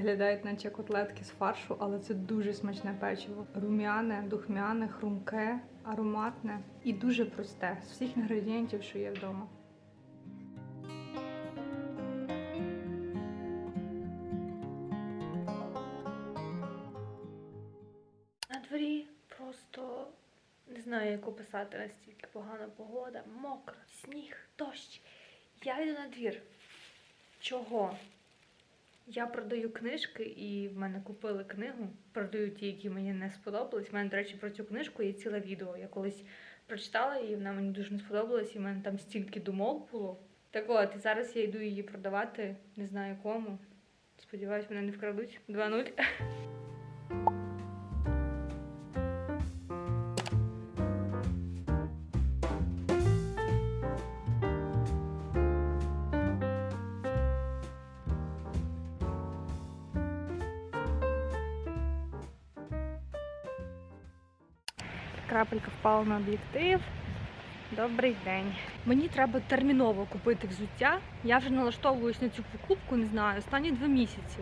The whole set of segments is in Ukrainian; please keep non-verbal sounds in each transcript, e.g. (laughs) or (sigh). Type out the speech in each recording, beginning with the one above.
Виглядають наче котлетки з фаршу, але це дуже смачне печиво. Рум'яне, духмяне, хрумке, ароматне і дуже просте з всіх інгредієнтів, що є вдома. На дворі просто не знаю, як описати настільки погана погода, мокро, сніг, дощ. Я йду на двір. Чого? Я продаю книжки, і в мене купили книгу. Продаю ті, які мені не сподобались. У мене, до речі, про цю книжку є ціле відео. Я колись прочитала її, вона мені дуже не сподобалась, і в мене там стільки думок було. Так от, і зараз я йду її продавати, не знаю кому. Сподіваюсь, мене не вкрадуть. 2-0. Крапелька впала на об'єктив. Добрий день. Мені треба терміново купити взуття. Я вже налаштовуюсь на цю покупку, не знаю, останні два місяці.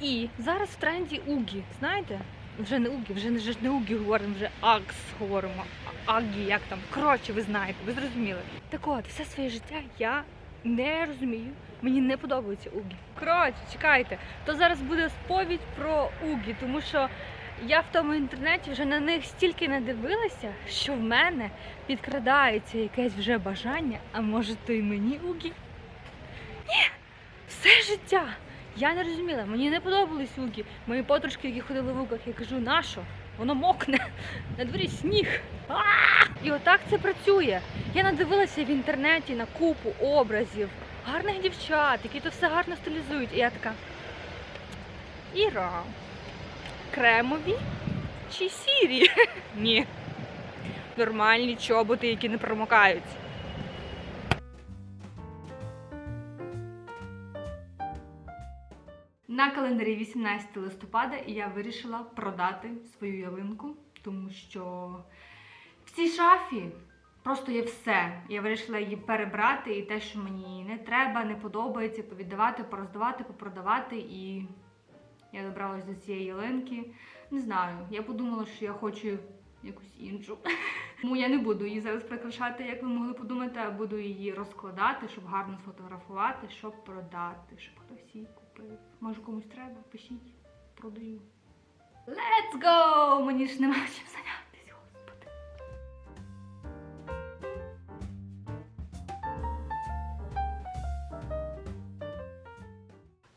І зараз в тренді Угі. Знаєте? Вже не Угі, вже не, вже не Угі говоримо, вже Акс говоримо. Агі, як там. Коротше, ви знаєте, ви зрозуміли. Так от, все своє життя я не розумію. Мені не подобається Угі. Коротше, чекайте. То зараз буде сповідь про Угі, тому що я в тому інтернеті вже на них стільки надивилася, що в мене підкрадається якесь вже бажання, а може то й мені угі? Ні, все життя. Я не розуміла, мені не подобались угі. Мої подружки, які ходили в угах, я кажу, нащо? Воно мокне, на дворі сніг. І отак це працює. Я надивилася в інтернеті на купу образів, гарних дівчат, які то все гарно стилізують. І я така. Іра, кремові чи сірі? (laughs) Ні. Нормальні чоботи, які не промокають. На календарі 18 листопада і я вирішила продати свою ялинку, тому що в цій шафі просто є все. Я вирішила її перебрати, і те, що мені не треба, не подобається, повіддавати, пороздавати, попродавати. І я добралась до цієї ялинки. Не знаю, я подумала, що я хочу якусь іншу. (laughs) Тому я не буду її зараз прикрашати, як ви могли подумати, а буду її розкладати, щоб гарно сфотографувати, щоб продати, щоб хтось її купив. Може комусь треба, пишіть, продаю. Let's go! Мені ж нема чим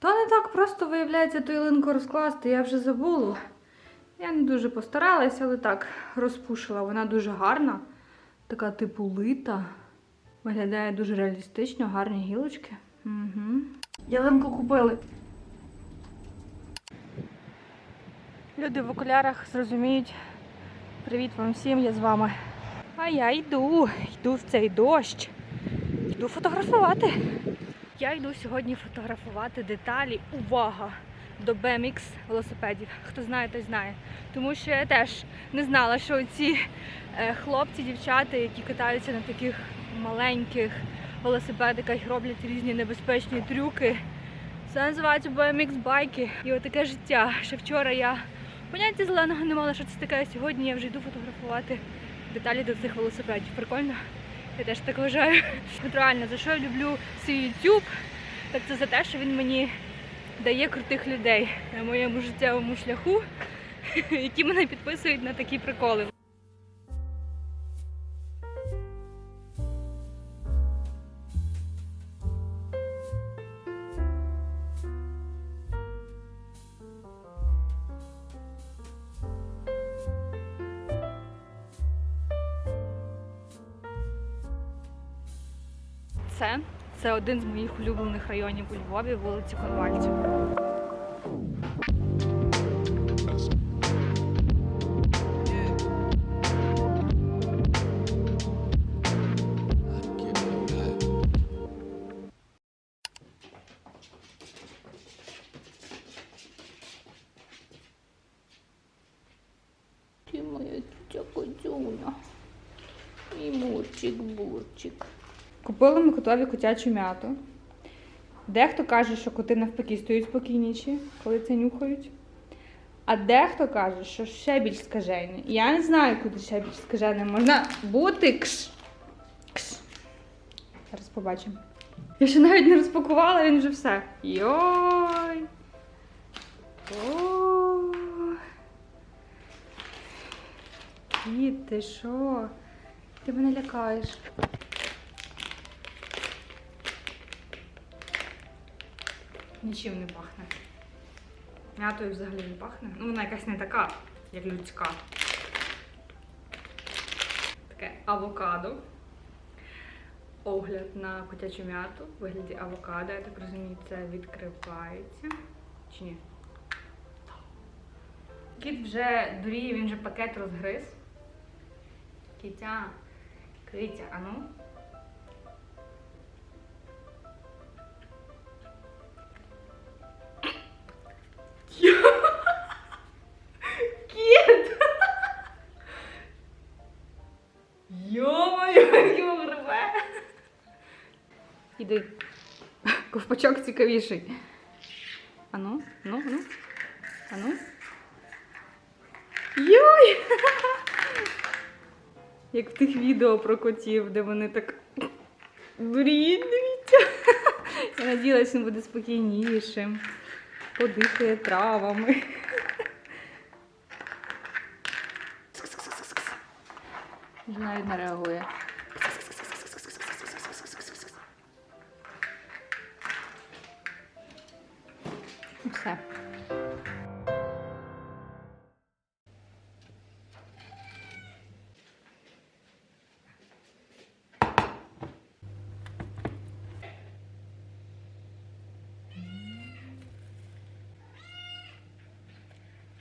Та не так просто виявляється ту ялинку розкласти, я вже забула. Я не дуже постаралась, але так розпушила. Вона дуже гарна, така типу лита. Виглядає дуже реалістично, гарні гілочки. Угу. Ялинку купили. Люди в окулярах зрозуміють. Привіт вам всім, я з вами. А я йду, йду в цей дощ. Йду фотографувати. Я йду сьогодні фотографувати деталі. Увага! До BMX велосипедів. Хто знає, той знає. Тому що я теж не знала, що ці е, хлопці, дівчата, які катаються на таких маленьких велосипедиках, роблять різні небезпечні трюки. Це називається BMX байки. І отаке життя. Ще вчора я поняття зеленого не мала, що це таке. Сьогодні я вже йду фотографувати деталі до цих велосипедів. Прикольно? Я теж так вважаю. От реально, за що я люблю свій YouTube, так це за те, що він мені дає крутих людей на моєму життєвому шляху, (laughs) які мене підписують на такі приколи. Це, один з моїх улюблених районів у Львові, вулиці Конвальців. Ти моя тітя Козюня. І мурчик-бурчик. Купили ми котові котячу м'яту. Дехто каже, що коти навпаки стають спокійніші, коли це нюхають. А дехто каже, що ще більш скажені. Я не знаю, куди ще більш скаженим можна бути. Кш. Кш. Зараз побачимо. Я ще навіть не розпакувала, він вже все. Йой. О. Кіт, ти що? Ти мене лякаєш. Нічим не пахне. М'ятою взагалі не пахне. Ну, вона якась не така, як людська. Таке авокадо. Огляд на котячу м'яту в вигляді авокадо. Я так розумію, це відкривається. Чи ні? Кіт вже дуріє, він вже пакет розгриз. Кітя, Китя, а його рве! Іди. Ковпачок цікавіший. Ану, ну, ну. Ану. Йой! Як в тих відео про котів, де вони так дуріють, дивіться. Я надіялась, він буде спокійнішим. Подихає травами. Навіть не реагує. Все.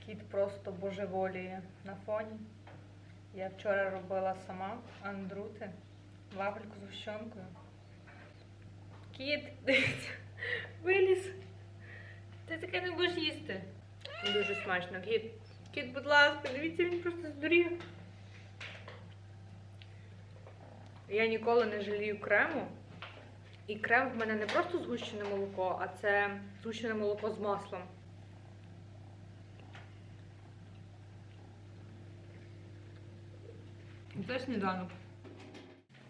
Кіт просто божеволіє на фоні. Я вчора робила сама андрути, вафельку з гущонкою. Кіт, дивіться, виліз. Ти таке не будеш їсти. Дуже смачно. Кіт, кіт, будь ласка, дивіться, він просто здурів. Я ніколи не жалію крему. І крем в мене не просто згущене молоко, а це згущене молоко з маслом. Це сніданок.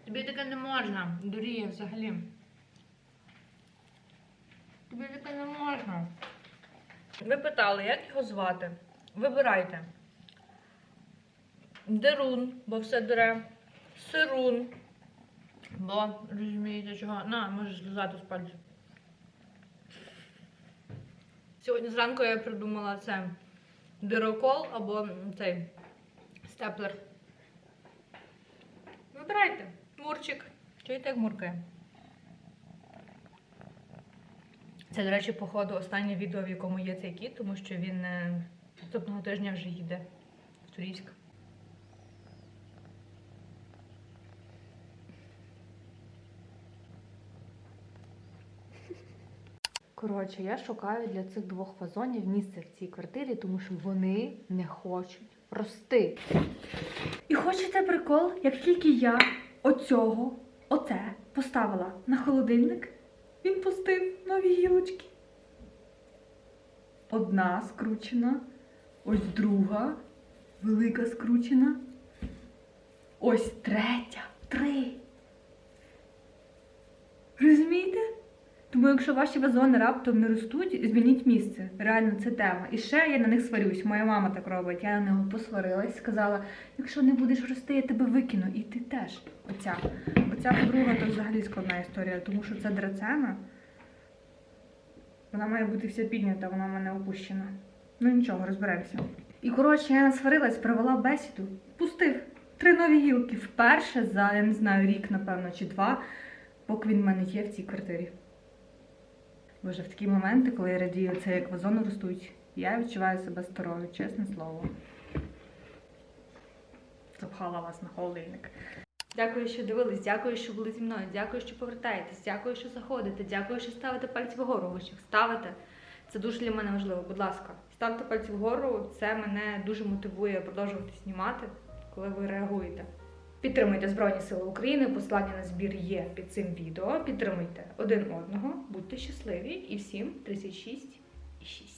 Тобі таке не можна, дуріє взагалі. Тобі таке не можна. Ви питали, як його звати? Вибирайте. Дерун, бо все дере. Сирун. Бо, розумієте, чого? На, можеш злизати з пальців. Сьогодні зранку я придумала це дирокол або цей степлер. Вибирайте. Мурчик. Чуєте, як муркає? Це, до речі, походу, останнє відео, в якому є цей кіт, тому що він е, наступного тижня вже їде в Турійськ. Коротше, я шукаю для цих двох вазонів місце в цій квартирі, тому що вони не хочуть рости. І хочете прикол, як тільки я оцього, оце поставила на холодильник, він пустив нові гілочки. Одна скручена, ось друга, велика скручена. Ось третя, три. Розумієте? Тому якщо ваші вазони раптом не ростуть, змініть місце. Реально, це тема. І ще я на них сварюсь. Моя мама так робить. Я на нього посварилась, сказала: якщо не будеш рости, я тебе викину. І ти теж. Оця. Оця подруга то взагалі складна історія, тому що це драцена. Вона має бути вся піднята, вона в мене опущена. Ну нічого, розберемося. І коротше, я насварилась, провела бесіду, пустив три нові гілки вперше за, я не знаю, рік, напевно, чи два, поки він в мене є в цій квартирі. Боже, в такі моменти, коли я радію це, як вазони ростуть, я відчуваю себе старою, чесне слово. Запхала вас на холодильник. Дякую, що дивились, дякую, що були зі мною, дякую, що повертаєтесь, дякую, що заходите, дякую, що ставите пальці вгору. Ви ще ставите. Це дуже для мене важливо. Будь ласка, ставте пальці вгору, це мене дуже мотивує продовжувати знімати, коли ви реагуєте. Підтримуйте Збройні Сили України. Посилання на збір є під цим відео. Підтримуйте один одного, будьте щасливі і всім 36 і 6.